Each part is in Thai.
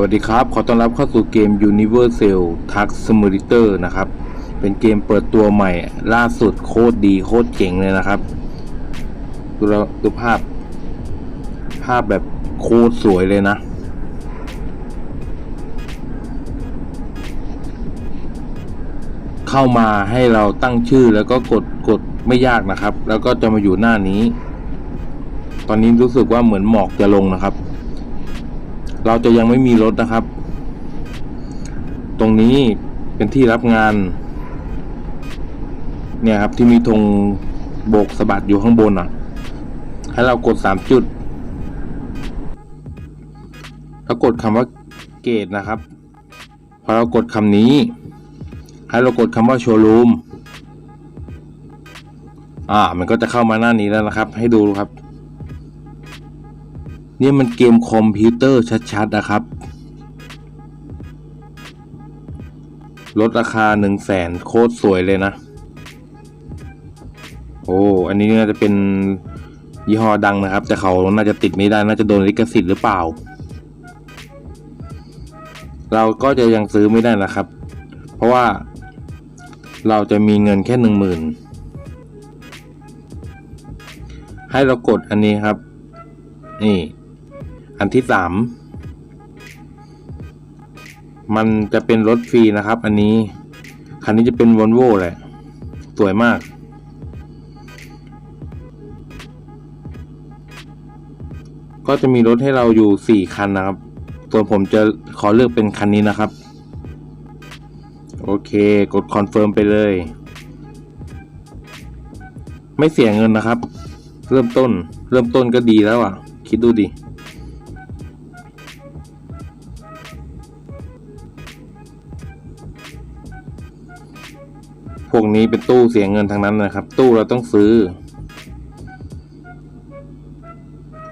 วัสดีครับ ขอต้อนรับเข้าสู่เกม Universal Tux Simulator นะครับ เป็นเกมเปิดตัวใหม่ ล่าสุดโคตรดีโคตรเจ๋งเลยนะครับ ดูแล้วดูภาพ ภาพแบบโคตรสวยเลยนะ เข้ามาให้เราตั้งชื่อแล้วก็กดกดไม่ยากนะครับ แล้วก็จะมาอยู่หน้านี้ ตอนนี้รู้สึกว่าเหมือนหมอกจะลงนะครับ เราจะยังไม่มีรถนะครับ ตรงนี้เป็นที่รับงาน เนี่ยครับที่มีธงโบกสะบัดอยู่ข้างบนอะ ให้เรากดสามจุด แล้วกดคำว่าเกตนะครับ พอเรากดคำนี้ ให้เรากดคำว่าโชว์รูมอ่า มันก็จะเข้ามาหน้านี้แล้วนะครับ ให้ดูครับ นี่มันเกมคอมพิวเตอร์ชัดๆนะครับ ลดราคาหนึ่งแสนโคตรสวยเลยนะ โอ้ อันนี้น่าจะเป็นยี่ห้อดังนะครับ แต่เขาน่าจะติดไม่ได้ น่าจะโดนลิขสิทธิ์หรือเปล่า เราก็จะยังซื้อไม่ได้นะครับ เพราะว่าเราจะมีเงินแค่หนึ่งหมื่นให้เรากดอันนี้ครับ นี่ อันที่สามมันจะเป็นรถฟรีนะครับ อันนี้ คันนี้จะเป็นวอลโว่แหละ สวยมาก ก็จะมีรถให้เราอยู่สี่คันนะครับ ส่วนผมจะขอเลือกเป็นคันนี้นะครับ โอเค กดคอนเฟิร์มไปเลย ไม่เสียเงินนะครับ เริ่มต้น เริ่มต้นก็ดีแล้วอะ คิดดูดิ พวกนี้เป็นตู้เสียเงินทางนั้นนะครับ ตู้เราต้องซื้อ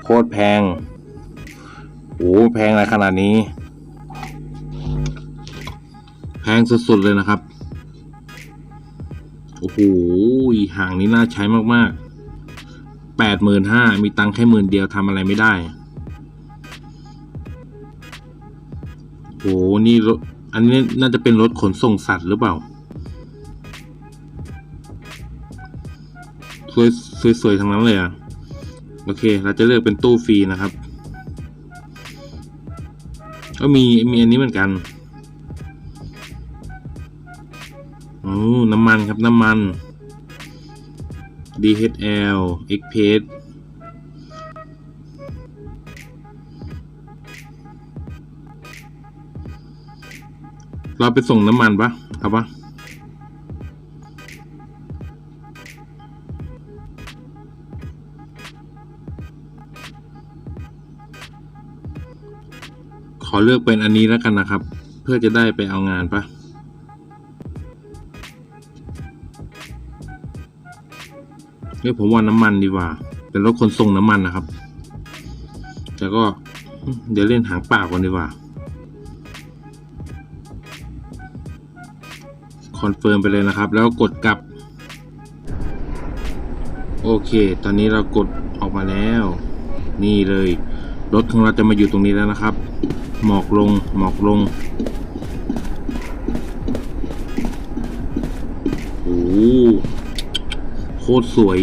โคตรแพงโอ้แพงอะไรขนาดนี้ แพงสุดๆเลยนะครับโอ้โหห่างนี้น่าใช้มากๆแปดหมื่นห้ามีตังค์แค่หมื่นเดียวทำอะไรไม่ได้โอ้โหนี่รถอันนี้น่าจะเป็นรถขนส่งสัตว์หรือเปล่า วยสวยๆทั้งนั้นเลยอะโอเค เราจะเลือกเป็นตู้ฟรีนะครับ ก็มีมีอันนี้เหมือนกันโอ้น้ำมันครับน้ำมัน DHL Express เราไปส่งน้ำมันปะเอาปะ ขอเลือกเป็นอันนี้แล้วกันนะครับ เพื่อจะได้ไปเอางานปะเฮ้ยผมว่าน้ำมันดีกว่า เป็นรถขนส่งน้ำมันนะครับ แต่ก็เดี๋ยวเล่นหางป่าก่อนดีกว่า คอนเฟิร์มไปเลยนะครับ แล้วกดกลับ โอเค ตอนนี้เรากดออกมาแล้ว นี่เลย รถของเราจะมาอยู่ตรงนี้แล้วนะครับ หมอกลงหมอกลงโอ้โหโคตรสวย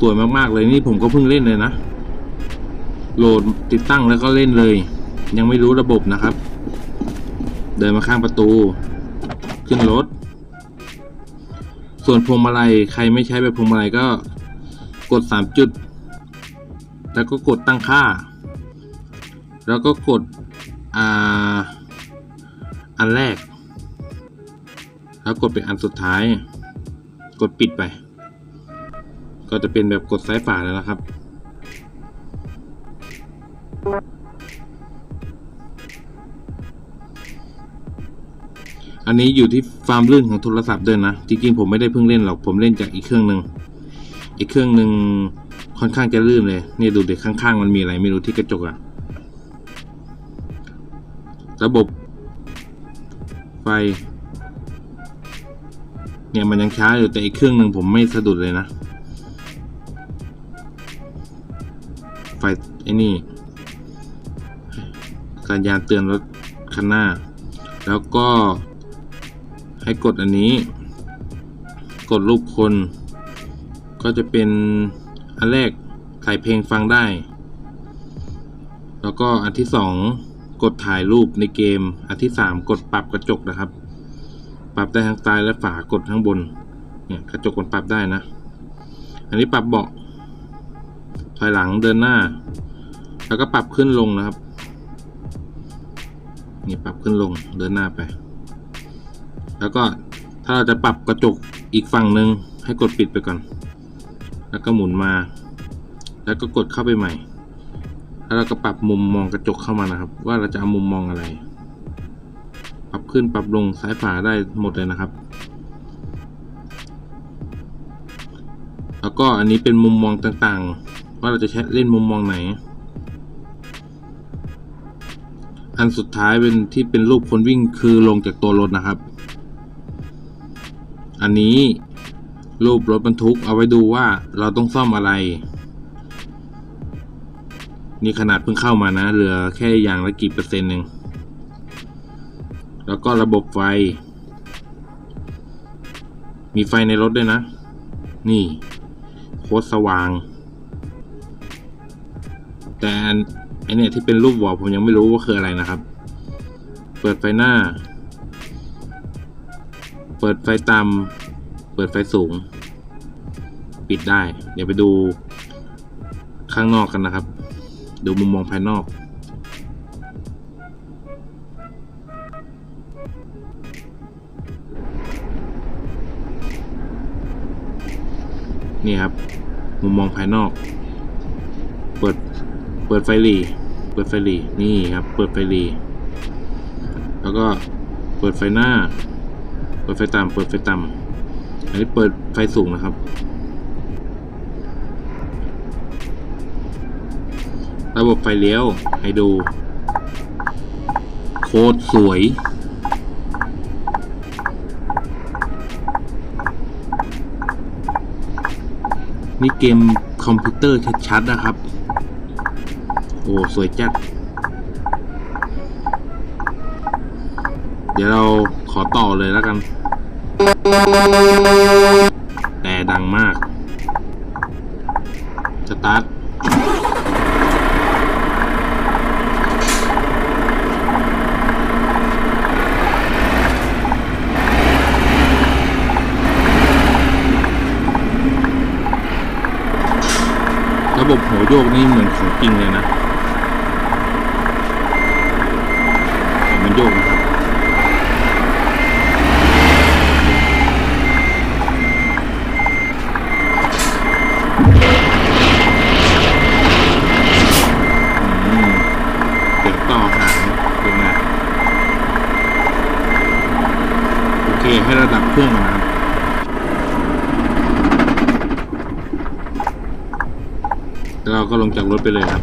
สวยมากๆเลยนี่ผมก็เพิ่งเล่นเลยนะ โหลดติดตั้งแล้วก็เล่นเลย ยังไม่รู้ระบบนะครับ เดินมาข้างประตู ขึ้นรถ ส่วนพวงมาลัยใครไม่ใช้แบบพวงมาลัยก็กดสามจุด แล้วก็กดตั้งค่า แล้วก็กดอ่าอันแรก แล้วกดเป็นอันสุดท้าย กดปิดไป ก็จะเป็นแบบกดซ้ายฝาแล้วนะครับ อันนี้อยู่ที่ความลื่นของโทรศัพท์ด้วยนะ จริงๆผมไม่ได้เพิ่งเล่นหรอก ผมเล่นจากอีกเครื่องหนึ่ง อีกเครื่องหนึ่ง ค่อนข้างจะลื่นเลยนี่ดูเด็กข้างๆ มันมีอะไรไม่รู้ที่กระจกอะระบบ ไฟ เนี่ยมันยังช้าอยู่แต่อีกเครื่องหนึ่งผมไม่สะดุดเลยนะ ไฟไอ้นี่ สัญญาณเตือนรถคันหน้า แล้วก็ให้กดอันนี้ กดรูปคน ก็จะเป็น อันแรกใส่เพลงฟังได้ แล้วก็อันที่สองกดถ่ายรูปในเกม อันที่สามกดปรับกระจกนะครับ ปรับได้ทั้งซ้ายและฝากดข้งบน เนี่ยกระจกมันปรับได้นะ อันนี้ปรับเบาะ ถอยหลังเดินหน้า แล้วก็ปรับขึ้นลงนะครับ นี่ปรับขึ้นลงเดินหน้าไป แล้วก็ถ้าเราจะปรับกระจกอีกฝั่งหนึ่งให้กดปิดไปก่อน แล้วก็หมุนมา แล้วก็กดเข้าไปใหม่ แล้วเราก็ปรับมุมมองกระจกเข้ามานะครับ ว่าเราจะเอามุมมองอะไร ปรับขึ้นปรับลงซ้ายฝาได้หมดเลยนะครับ แล้วก็อันนี้เป็นมุมมองต่างๆ ว่าเราจะใช้เล่นมุมมองไหน อันสุดท้ายเป็นที่เป็นรูปคนวิ่งคือลงจากตัวรถนะครับ อันนี้ รูปรถบรรทุกเอาไว้ดูว่าเราต้องซ่อมอะไร นี่ขนาดเพิ่งเข้ามานะ เหลือแค่อย่างละกี่เปอร์เซ็นต์หนึ่งแล้วก็ระบบไฟ มีไฟในรถด้วยนะ นี่โคตรสว่าง แต่อันไอเนี่ยที่เป็นรูปวอลผมยังไม่รู้ว่าคืออะไรนะครับ เปิดไฟหน้า เปิดไฟต่ำ เปิดไฟสูง ปิดได้ เดี๋ยวไปดูข้างนอกกันนะครับ ดูมุมมองภายนอก นี่ครับ มุมมองภายนอก เปิด เปิดไฟหลีเปิดไฟหลีนี่ครับ เปิดไฟหลีแล้วก็เปิดไฟหน้า เปิดไฟต่ำเปิดไฟต่ำ อันนี้เปิดไฟสูงนะครับ ระบบไฟเลี้ยวให้ดู โคตรสวย นี่เกมคอมพิวเตอร์ชัดๆนะครับ โอ้ สวยจัด เดี๋ยวเราขอต่อเลยแล้วกัน แต่ดังมาก สตาร์ทระบบหัวโยกนี่เหมือนของจริงเลยนะเห็นมันโยกนะครับ อืมเดี๋ยวต่อหางเป็นไงโอเค ให้ระดับเครื่องก่อนนะครับ แล้วเราก็ลงจากรถไปเลยครับ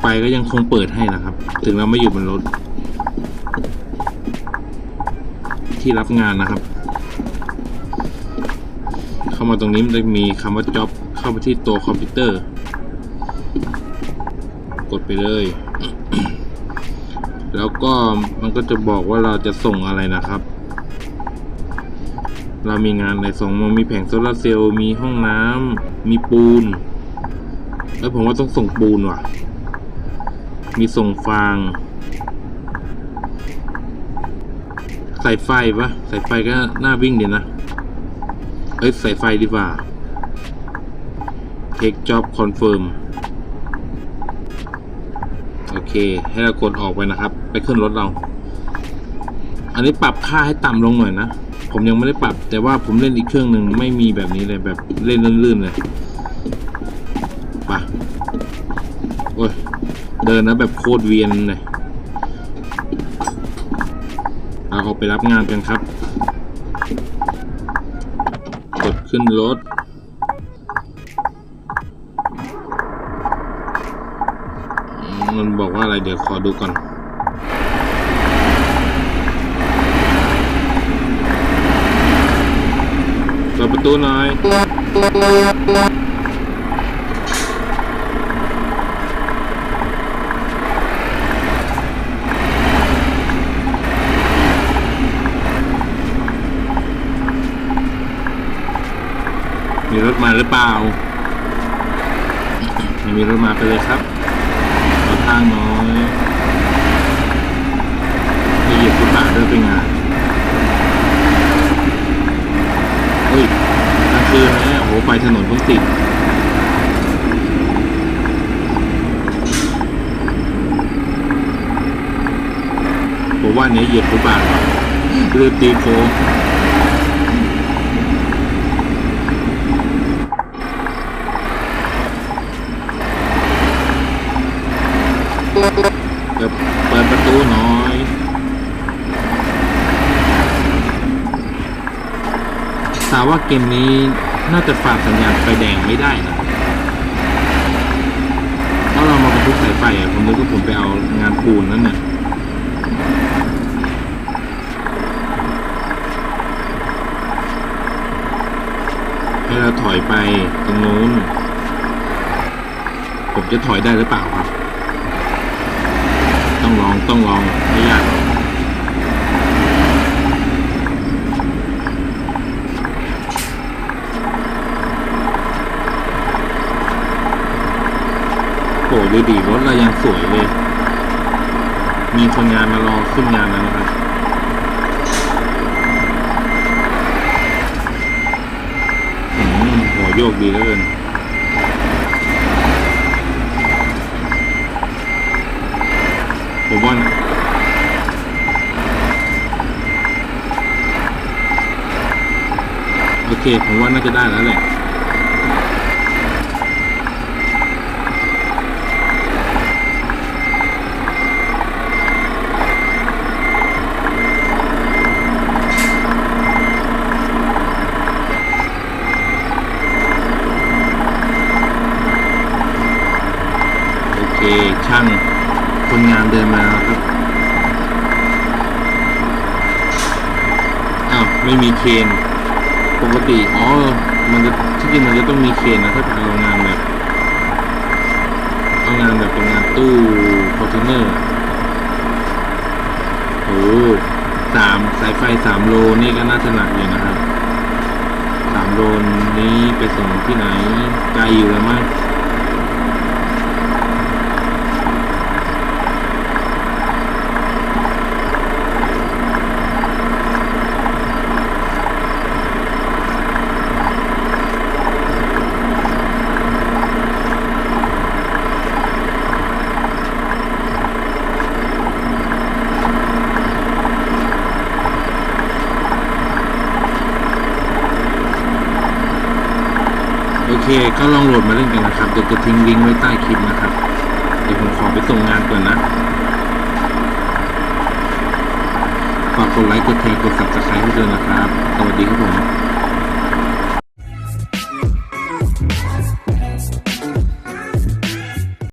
ไฟก็ยังคงเปิดให้นะครับ ถึงเราไม่อยู่บนรถ ที่รับงานนะครับ เข้ามาตรงนี้มันจะมีคำว่า job เข้าไปที่ตัวคอมพิวเตอร์ กดไปเลยแล้วก็มันก็จะบอกว่าเราจะส่งอะไรนะครับ เรามีงานอะไรส่งมามีแผงโซลาร์เซลล์มีห้องน้ำมีปูน แล้วผมว่าต้องส่งปูนว่ะ มีส่งฟาง ใสายไฟปะใสายไฟก็น่าวิ่งเดียนะ เอ้ย ใสายไฟดีกว่า take job confirm โอเค ให้เรากดออกไปนะครับ ไปขึ้นรถเรา อันนี้ปรับค่าให้ต่ำลงหน่อยนะ ผมยังไม่ได้ปรับ แต่ว่าผมเล่นอีกเครื่องหนึ่งไม่มีแบบนี้เลยแบบเล่นลื่นๆเลยไปโอ้ยเดินนะแบบโคตรเวียนเลยเราออกไปรับงานกันครับ กดขึ้นรถมันบอกว่าอะไรเดี๋ยวขอดูก่อน เประตูหน่อยมีรถมาหรือเปล่าไม่มีรถมาไปเลยครับขอทางน้อยไม่เหยียบฟุตบาทด้วยเป็นไงานเฮ้ยกลาง คืนนะโอ้โหไฟถนนเพิ่งติดผมว่าเนี้ยเหยียบฟุตบาทว่ะเรือตีโค้ง เปิดเปิดประตูหน่อย ถาว่าเกมนี้น่าจะฝากสัญญาณไฟแดงไม่ได้นะเพราะเรามาบรรทุกสายไฟอะผมนึกว่าผมไปเอางานปูนนั่นน่ะให้เราถอยไปตรงนู้น ผมจะถอยได้หรือเปล่าครับ ต้องลองต้องลองไม่ยากหรอก ดูดีรถเรายังสวยเลย มีคนงานมารอขึ้นงานแล้วนะครับอืมหัวโยกดีเหลือเกินผมว่านะโอเค ผมว่าน่าจะได้แล้วแหละ เคช่างคนงานเดินมาครับอ้าวไม่มีเคนปกติอ๋อมันจะที่จริงมันจะต้องมีเคนนะถ้าจะเอางานแบบเอางานแบบเป็นงานตู้คอนเทนเนอร์โอ้สามสายไฟสามโลนี่ก็น่าจะหนักอยู่นะครับสามโลนี้ไปส่งที่ไหนไกลอยู่แล้วมั้ง ก็ลองโหลดมาเล่นกันนะครับ เดี๋ยวจะทิ้งลิงก์ไว้ใต้คลิปนะครับ เดี๋ยวผมขอไปส่งงานก่อนนะ ฝากกดไลค์ กดแชร์ กดซับสไครต์ให้ด้วยนะครับ สวัสดีครับผม